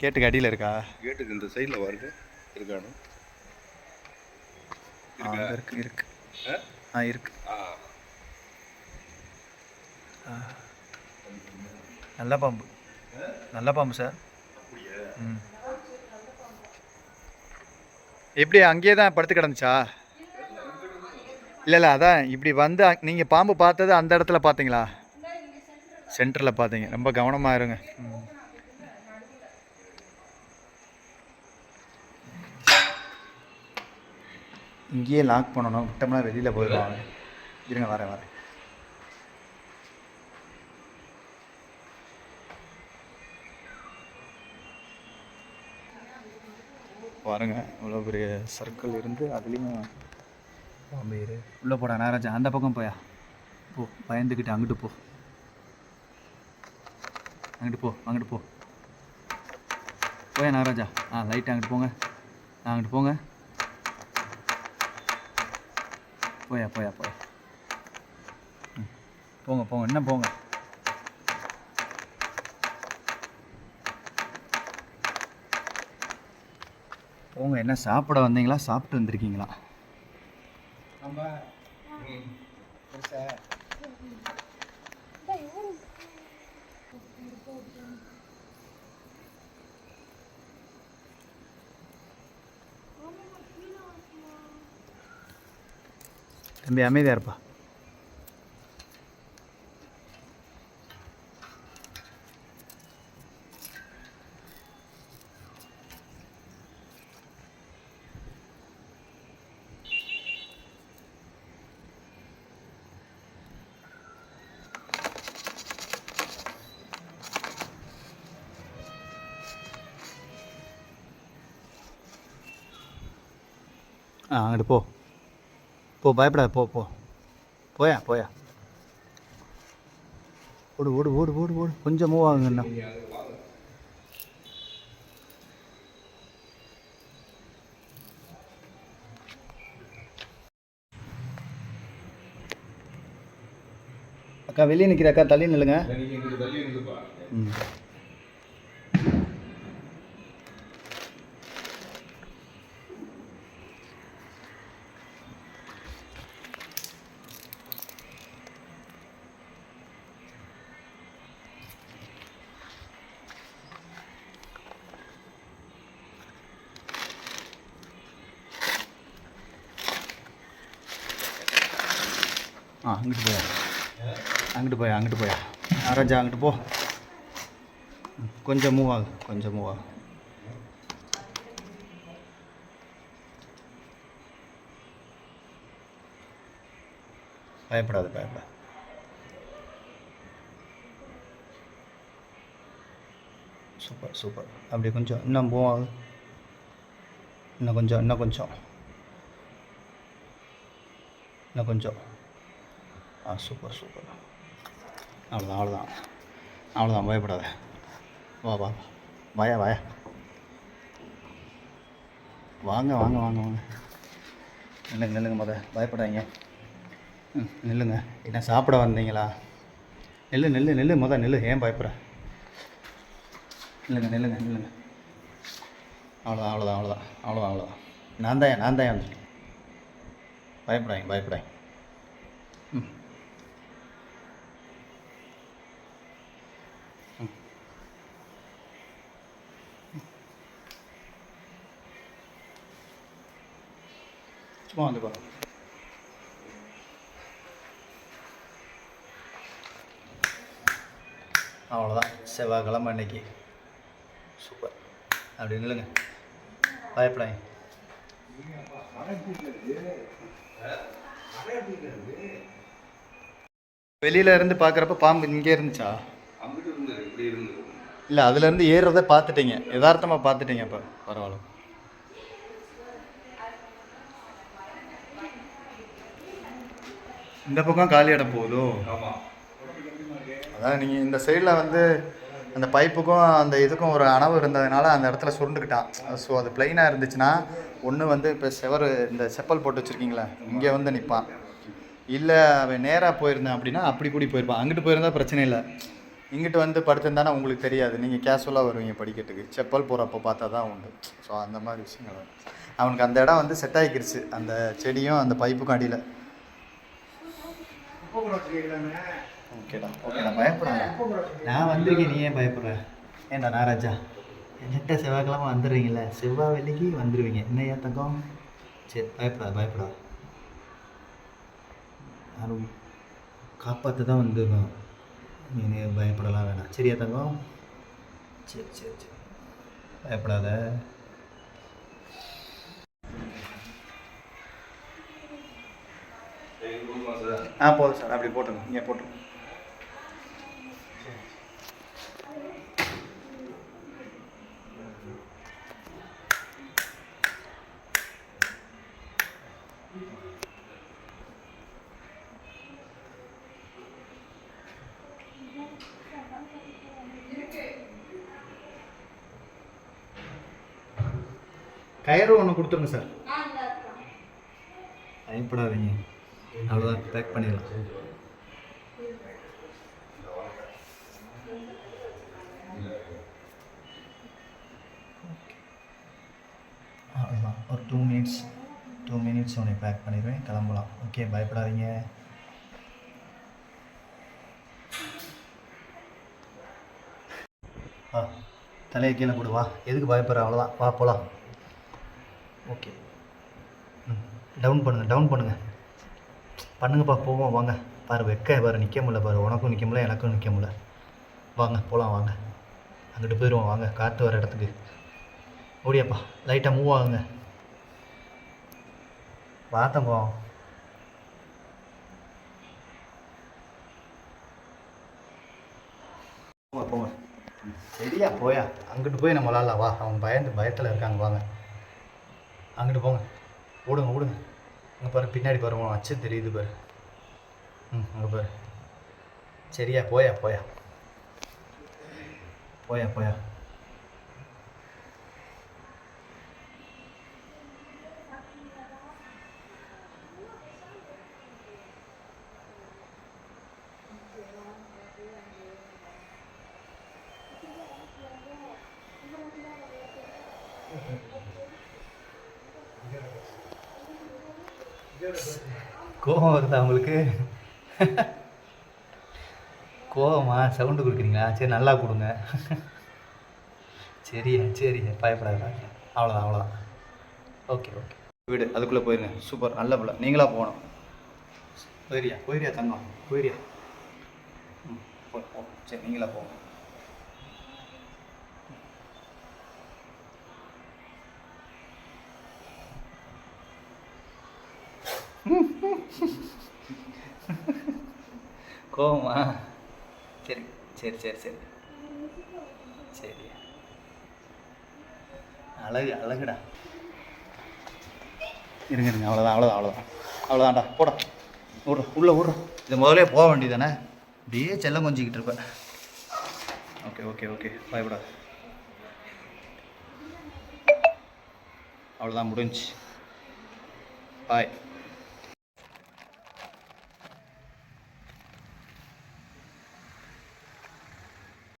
கேட்டுக்கு அடியில் இருக்கா? கேட்டுக்கு இந்த சைடில் பாருங்க இருக்கானு? இருக்கு? இருக்கு ஆ? ஆ இருக்கு. நல்ல பாம்பு. நல்ல பாம்பு சார். ம். எப்படி அங்கேயே தான் படுத்து கிடந்துச்சா? இல்லை இல்லை அதான் இப்படி வந்து நீங்கள் பாம்பு பார்த்தது அந்த இடத்துல பார்த்தீங்களா? சென்டரில் பார்த்தீங்க. ரொம்ப கவனமாக இருங்க. ம். இங்கேயே லாக் பண்ணணும். விட்டோம்னா வெளியில் போயிடுவாங்க. இருங்க வரேன் வரேன். பாருங்க இவ்வளோ பெரிய சர்க்கிள் இருந்து அதுலேயும் உள்ளே போடா நாராஜா அந்த பக்கம் போயா? போ பயந்துக்கிட்டு அங்கிட்டு போ. அங்கிட்டு போ அங்கிட்டு போ. போயா நாராஜா ஆ லைட் அங்கிட்டு போங்க. அங்கிட்டு போங்க. போயா போயா போயா. போங்க போங்க என்ன போங்க. போங்க என்ன சாப்பிட வந்தீங்களா? சாப்பிட்டு வந்திருக்கீங்களா? தம்பி அமைதியா இருப்பா ஆ அங்கிட்டு போ போ பயப்படாத போ போ. போயா போயா. ஓடு ஓடு ஓடு ஓடு ஓடு. கொஞ்சம் மூவ் ஆகுங்கண்ணா அக்கா வெளியே நிற்கிற அக்கா. தள்ளி நில்லுங்க. ம். ஆ அங்கிட்டு போயா. அங்கிட்டு போயா அங்கிட்டு போயா. ராஜா அங்கிட்டு போ. கொஞ்சம் மூவ் ஆகு கொஞ்சம் மூவ் ஆகு. பயப்படாது பயப்படாது சூப்பர் சூப்பர் அப்படி கொஞ்சம் இன்னும் போவாது இன்னும் கொஞ்சம் இன்னும் கொஞ்சம். இன்னும் கொஞ்சம். ஆ சூப்பர் சூப்பர் அவ்வளோதான் அவ்வளோதான் அவ்வளோதான் பயப்படாத. வா வா வாயா வாயா. வாங்க வாங்க வாங்க வாங்க. நில்லுங்க நில்லுங்க முத. பயப்படாதீங்க. ம் நில்லுங்க. என்ன சாப்பிட வந்தீங்களா? நில்லு நில்லு நில்லு முத நில்லு. ஏன் பயப்படுற நில்லுங்க நில்லுங்க நில்லுங்க. அவ்வளோதான் அவ்வளோதான் அவ்வளோதான் அவ்வளோதான் அவ்வளோதான் நான் தான் நான் தான் வந்துட்டேன் பயப்படாதீங்க. சும்மா வந்து பாருங்க. அவ்வளோதான் செவ்வாய்க்கிழமை இன்னைக்கு சூப்பர் அப்படி நில்லுங்க. பயப்படாங்க வெளியில இருந்து பார்க்குறப்ப பாம்பு இங்கே இருந்துச்சா? இல்லை அதுலேருந்து ஏறுறதை பார்த்துட்டீங்க. யதார்த்தமாக பார்த்துட்டீங்க இப்போ பரவாயில்ல. இந்த பக்கம் காலி இடம் போகுதோ அதான் நீங்கள் இந்த சைடில் வந்து அந்த பைப்புக்கும் அந்த இதுக்கும் ஒரு அணவு இருந்ததுனால அந்த இடத்துல சுருண்டுக்கிட்டான். ஸோ அது பிளைனாக இருந்துச்சுன்னா ஒன்று வந்து இப்போ செவர் இந்த செப்பல் போட்டு வச்சுருக்கீங்களா இங்கே வந்து நிற்பான் இல்லை அவன் நேராக போயிருந்தான் அப்படின்னா அப்படி கூடி போயிருப்பான். அங்கிட்டு போயிருந்தா பிரச்சனை இல்லை. இங்கிட்டு வந்து படுத்திருந்தானா உங்களுக்கு தெரியாது. நீங்கள் கேஷுவலாக வருவீங்க படிக்கிறதுக்கு. செப்பல் போகிறப்ப பார்த்தா தான் உண்டு. ஸோ அந்த மாதிரி விஷயங்கள். அவனுக்கு அந்த இடம் வந்து செட் ஆகிக்கிருச்சு அந்த செடியும் அந்த பைப்புக்கும் அடியில். ஓகேடா ஓகேடா பயப்படாத. நான் வந்திருக்கேன் நீ ஏன் பயப்படுற? ஏன்டா நாராஜா? என்கிட்ட செவ்வாய்க்கிழமை வந்துடுவீங்களே செவ்வாய் வெள்ளிக்கு வந்துடுவீங்க. என்ன ஏன் தங்கம்? சரி பயப்படாத பயப்படாத. யாரும் காப்பாற்ற தான் வந்துருக்கோம். நீ பயப்படலாம் வேணாம். சரியா தங்கம்? சரி சரி சரி. பயப்படாத. ஆ போதும் சார். அப்படி போட்டுருங்க. இங்கே போட்டுருங்க. கயிறு ஒன்று கொடுத்துருங்க சார். பயப்படாதீங்க. அவ்வளோதான் பேக் பண்ணிடலாம். அவ்வளோதான் ஒரு டூ மினிட்ஸ் டூ மினிட்ஸ் உன்னை பேக் பண்ணிடுவேன் கிளம்பலாம். ஓகே பயப்படாதீங்க. ஆ தலையை கீழே போடு வா. எதுக்கு பயப்படுற அவ்வளோதான் வா போகலாம் ஓகே ம் டவுன் பண்ணுங்கள் டவுன் பண்ணுங்கள் பண்ணுங்கப்பா போவோம் வாங்க. பாரு வெக்க பாரு நிற்க முடியல பாரு. உனக்கும் நிற்க முடியல எனக்கும் நிற்க முடியல. வாங்க போகலாம் வாங்க. அங்கிட்டு போயிடுவோம் வாங்க. காற்று வர இடத்துக்கு. ஓடியாப்பா லைட்டாக மூவ் ஆகுங்க. பார்த்தேன் போவோம் போங்க போங்க. சரியா போயா. அங்கிட்டு போய் நம்ம விளாட்லாம். வா அவன் பயந்து பயத்தில் இருக்காங்க வாங்க. அங்கிட்டு போங்க. ஓடுங்க ஓடுங்க. அங்கே பாரு பின்னாடி பாரு உன் அச்சு தெரியுது பாரு. ம் அங்கே பாரு. சரியா போயா போயா. போயா போயா. கோபம் வருதா உங்களுக்கு? கோவமா சவுண்டு கொடுக்குறீங்களா? சரி நல்லா கொடுங்க. சரியா சரியா. பயப்படாத. அவ்வளோதான் அவ்வளோதான் ஓகே ஓகே. வீடு அதுக்குள்ளே போயிருங்க. சூப்பர். நல்ல பிள்ளை. நீங்களா போகணும். போயிரியா போயிரியா தங்கம். போயிரியா. ம் போ. சரி நீங்களா போகணும். கோவமா? சரி சரி சரி சரி. சரி. அழகு அழகுடா. இருங்க இருங்க அவ்வளோதான் அவ்வளோதான் அவ்வளோதான் அவ்வளோதான்டா போடா. விட்ற உள்ளே விட்ற இது முதல்ல போக வேண்டியதானே அப்படியே செல்லம் கொஞ்சிக்கிட்டு இருப்பேன் ஓகே ஓகே ஓகே. பயப்படாத அவ்வளோதான் முடிஞ்சு பாய்